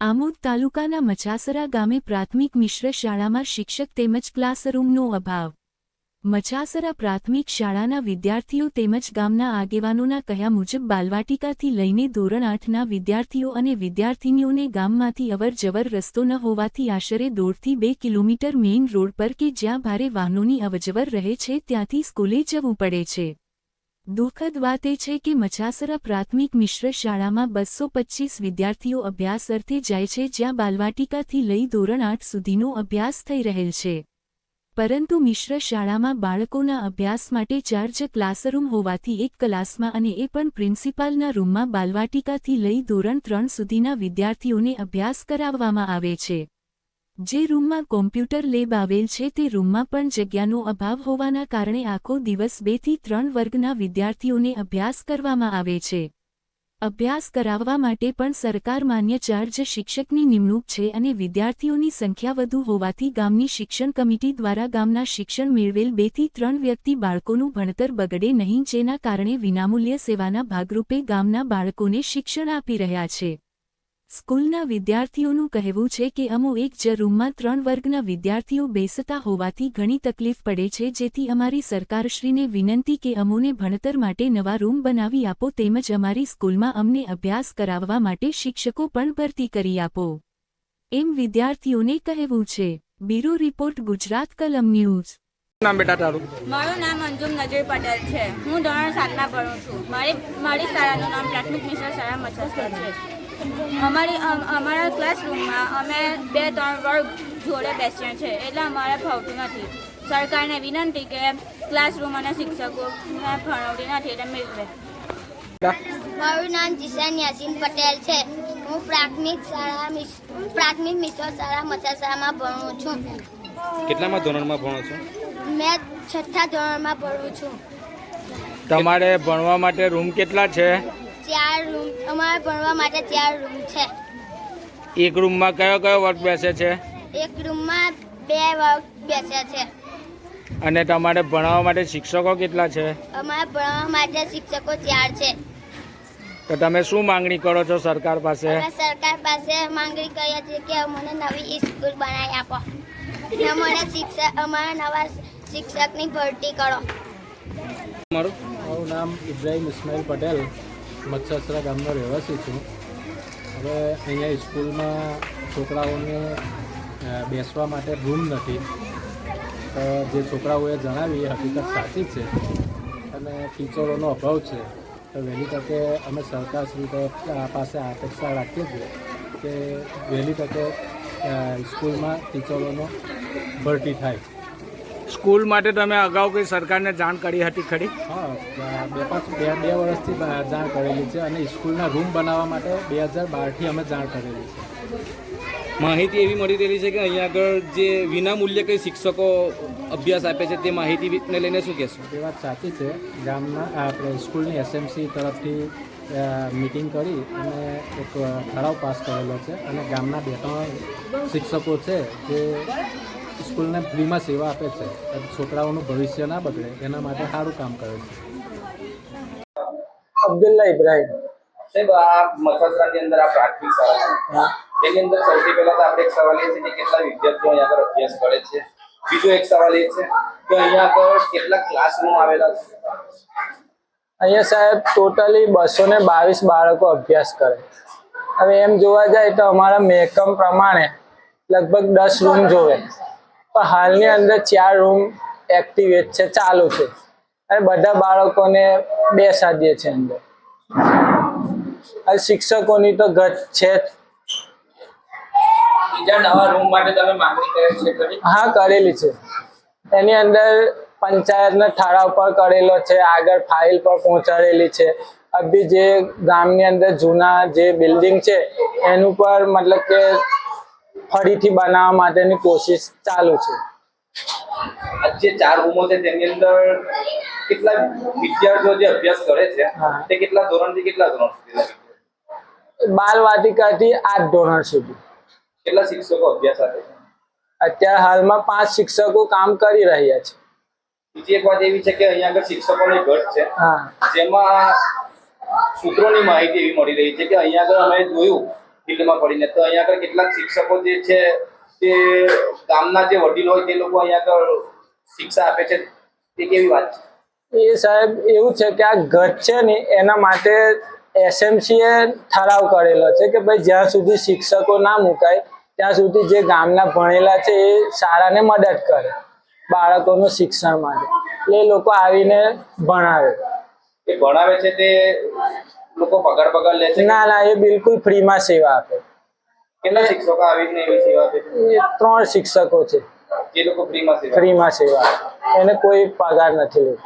આમોદ તાલુકાના મચાસરા ગામે પ્રાથમિક મિશ્ર શાળામાં શિક્ષક તેમજ ક્લાસરૂમનો અભાવ. મચાસરા પ્રાથમિક શાળાના વિદ્યાર્થીઓ તેમજ ગામના આગેવાનોના કહ્યા મુજબ બાલવાટિકાથી લઈને ધોરણ આઠના વિદ્યાર્થીઓ અને વિદ્યાર્થિનીઓને ગામમાંથી અવરજવર રસ્તો ન હોવાથી આશરે દોઢથી બે કિલોમીટર મેઇન રોડ પર કે જ્યાં ભારે વાહનોની અવજવર રહે છે ત્યાંથી સ્કૂલે જવું પડે છે. દુઃખદ વાત એ છે કે મચાસરા પ્રાથમિક મિશ્ર શાળામાં બસો પચ્ચીસ વિદ્યાર્થીઓ અભ્યાસ અર્થે જાય છે જ્યાં બાલવાટિકાથી લઈ ધોરણ આઠ સુધીનો અભ્યાસ થઈ રહેલ છે. પરંતુ મિશ્ર શાળામાં બાળકોના અભ્યાસ માટે ચાર જ ક્લાસરૂમ હોવાથી એક ક્લાસમાં અને એ પણ પ્રિન્સિપાલના રૂમમાં બાલવાટિકાથી લઈ ધોરણ ત્રણ સુધીના વિદ્યાર્થીઓને અભ્યાસ કરાવવામાં આવે છે. જે રૂમમાં કોમ્પ્યુટર લેબ આવેલ છે તે રૂમમાં પણ જગ્યાનો અભાવ હોવાના કારણે આખો દિવસ બેથી ત્રણ વર્ગના વિદ્યાર્થીઓને અભ્યાસ કરવામાં આવે છે. અભ્યાસ કરાવવા માટે પણ સરકાર માન્ય ચાર્જ શિક્ષકની નિમણૂક છે અને વિદ્યાર્થીઓની સંખ્યા વધુ હોવાથી ગામની શિક્ષણ કમિટી દ્વારા ગામના શિક્ષણ મેળવેલ બેથી ત્રણ વ્યક્તિ બાળકોનું ભણતર બગડે નહીં જેના કારણે વિનામૂલ્ય સેવાના ભાગરૂપે ગામના બાળકોને શિક્ષણ આપી રહ્યા છે. સ્કૂલના વિદ્યાર્થીઓનું કહેવું છે કે અમો એક જ રૂમમાં ત્રણ વર્ગના વિદ્યાર્થીઓ બેસતા હોવાથી ઘણી તકલીફ પડે છે જેથી અમારી સરકારશ્રીને વિનંતી કે અમોને ભણતર માટે નવા રૂમ બનાવી આપો તેમજ અમારી સ્કૂલમાં અમને અભ્યાસ કરાવવા માટે શિક્ષકો પણ ભરતી કરી આપો. એમ વિદ્યાર્થીઓને કહેવું છે. બ્યુરો રિપોર્ટ ગુજરાત કલમ ન્યૂઝ. નામ બેટા તારું? મારું નામ અંજુમ નજર પટેલ છે. હું ધોરણ સાતમાં ભણું છું. મારી મારી શાળાનું નામ પ્રાથમિક મિશ્ર શાળા મચ્છર છે. અમારી અમ- અમારા ક્લાસરૂમમાં અમે બે ત્રણ વર્ગ જોડે બેસીએ છીએ એટલે અમારે ફાવતું નથી. સરકારને વિનંતી કે ક્લાસરૂમ અને શિક્ષકોને ભણાવતી નથી એટલે મેળવે મારું નામ જીશાન યાસીન પટેલ છે. હું પ્રાથમિક શાળા પ્રાથમિક મિશ્ર શાળા મચાસામાં ભણું છું. કેટલામાં ધોરણમાં ભણો છો? મેં છઠ્ઠા ધોરણમાં ભણું છું. તમારે ભણવા માટે રૂમ કેટલા છે? ચાર રૂમ અમારે ભણવા માટે ચાર રૂમ છે. એક રૂમમાં કયો કયો વર્ગ બેસે છે? એક રૂમમાં બે વર્ગ બેસ્યા છે. અને તમારે ભણાવવા માટે શિક્ષકો કેટલા છે? અમારે ભણવા માટે શિક્ષકો ચાર છે. તો તમે શું માંગણી કરો છો સરકાર પાસે? સરકાર પાસે માંગણી કરીએ છીએ કે અમને નવી સ્કૂલ બનાવી આપો. અને અમને શિક્ષક અમારા નવા શિક્ષકની ભરતી કરો. મારું મારું નામ ઇબ્રાહિમ ઇસ્માઇલ પટેલ. મચ્છસરા ગામનો રહેવાસી છું. હવે અહીંયા સ્કૂલમાં છોકરાઓને બેસવા માટે રૂમ નથી. તો જે છોકરાઓએ જણાવી એ હકીકત સાચી છે. અને ટીચરોનો અભાવ છે. તો વહેલી તકે અમે સરકારશ્રી પાસે અપેક્ષા રાખીએ છીએ કે વહેલી તકે સ્કૂલમાં ટીચરોનો ભરતી થાય. સ્કૂલ માટે તમે અગાઉ કોઈ સરકારને જાણ કરી હતી ખરી? હા બે પાંચ બે બે વર્ષથી જાણ કરેલી છે અને સ્કૂલના રૂમ બનાવવા માટે બે હજાર બારથી અમે જાણ કરેલી છે. માહિતી એવી મળી રહેલી છે કે અહીંયા આગળ જે વિનામૂલ્યે કંઈ શિક્ષકો અભ્યાસ આપે છે તે માહિતીને લઈને શું કહેશો? એ વાત સાચી છે. ગામના આપણે સ્કૂલની એસએમસી તરફથી મિટિંગ કરી અને એક ઠરાવ પાસ કરેલો છે અને ગામના બે ત્રણ શિક્ષકો છે જે સ્કૂલને ફ્રીમાં સેવા આપે છે. છોકરાઓનું ભવિષ્ય ના બગડે એના માટે સારું કામ કરે છે. અબ્દુલ્લા ઇબ્રાહિમ. સાહેબ આ મચસરાની અંદર આ પ્રાથમિક શાળા છે. તેની અંદર સૌથી પહેલા તો આપણે એક સવાલ એ છે કે કેટલા વિદ્યાર્થીઓ અહીંયા આગળ અભ્યાસ કરે છે? બીજો એક સવાલ એ છે કે અહીંયા આગળ કેટલા ક્લાસરૂમ આવેલા છે? અહીંયા સાહેબ ટોટલી બસો ને બાવીસ બાળકો અભ્યાસ કરે. હવે એમ જોવા જાય તો અમારા મેકમ પ્રમાણે લગભગ દસ રૂમ જોવે. પણ હાલની અંદર ચાર રૂમ એક્ટિવેટ છે ચાલુ છે. અને બધા બાળકોને બેસાડીએ છે અંદર. શિક્ષકોની તો ઘટ છે. બીજા નવા રૂમ માટે તમે માંગણી કરેલ છે હા કરેલી છે. એની અંદર પંચાયતના ઠરાવ પર કરેલો છે આગળ ફાઇલ પર પહોંચાડેલી છે. અભી જે ગામની અંદર જૂના જે બિલ્ડિંગ છે એનું પર મતલબ કે ફરીથી બનાવવા માટેની કોશિશ ચાલુ છે. જે ચાર રૂમો છે તેની અંદર કેટલા વિદ્યાર્થીઓ જે અભ્યાસ કરે છે. તે કેટલા ધોરણથી કેટલા ધોરણ સુધી બાલ વાટિકાથી આઠ ધોરણ સુધી. કેટલા શિક્ષકો અભ્યાસ આપે છે? અત્યારે હાલમાં પાંચ શિક્ષકો કામ કરી રહ્યા છે. બીજી એક વાત એવી છે કે અહીંયા આગળ શિક્ષકોની ઘટ છે. જેમાં સૂત્રોની માહિતી એવી મળી રહી છે કે અહીંયા આગળ અમે જોયું ફિલ્ડમાં પડીને તો અહીંયા આગળ કેટલાક શિક્ષકો જે છે તે ગામના જે વડીલો હોય તે લોકો અહીંયા આગળ શિક્ષા આપે છે. તે કેવી વાત છે? એ સાહેબ એવું છે કે આ ઘટ છે ને એના માટે એસએમસી એ ઠરાવ કરેલો છે કે ભાઈ જ્યાં સુધી શિક્ષકો ના મુકાય ત્યાં સુધી જે ગામના ભણેલા છે એ શાળાને મદદ કરે. બાળકોનું શિક્ષણ માટે. એટલે એ લોકો આવીને ભણાવે. એ ભણાવે છે તે લોકો પગાર પગાર લે છે? ના ના એ બિલકુલ ફ્રીમાં સેવા આપે. કેટલા શિક્ષકો આવીને એવી સેવા આપે? ત્રણ શિક્ષકો છે. એ લોકો ફ્રીમાં સેવા આપે? ફ્રીમાં સેવા એને કોઈ પગાર નથી લેતો.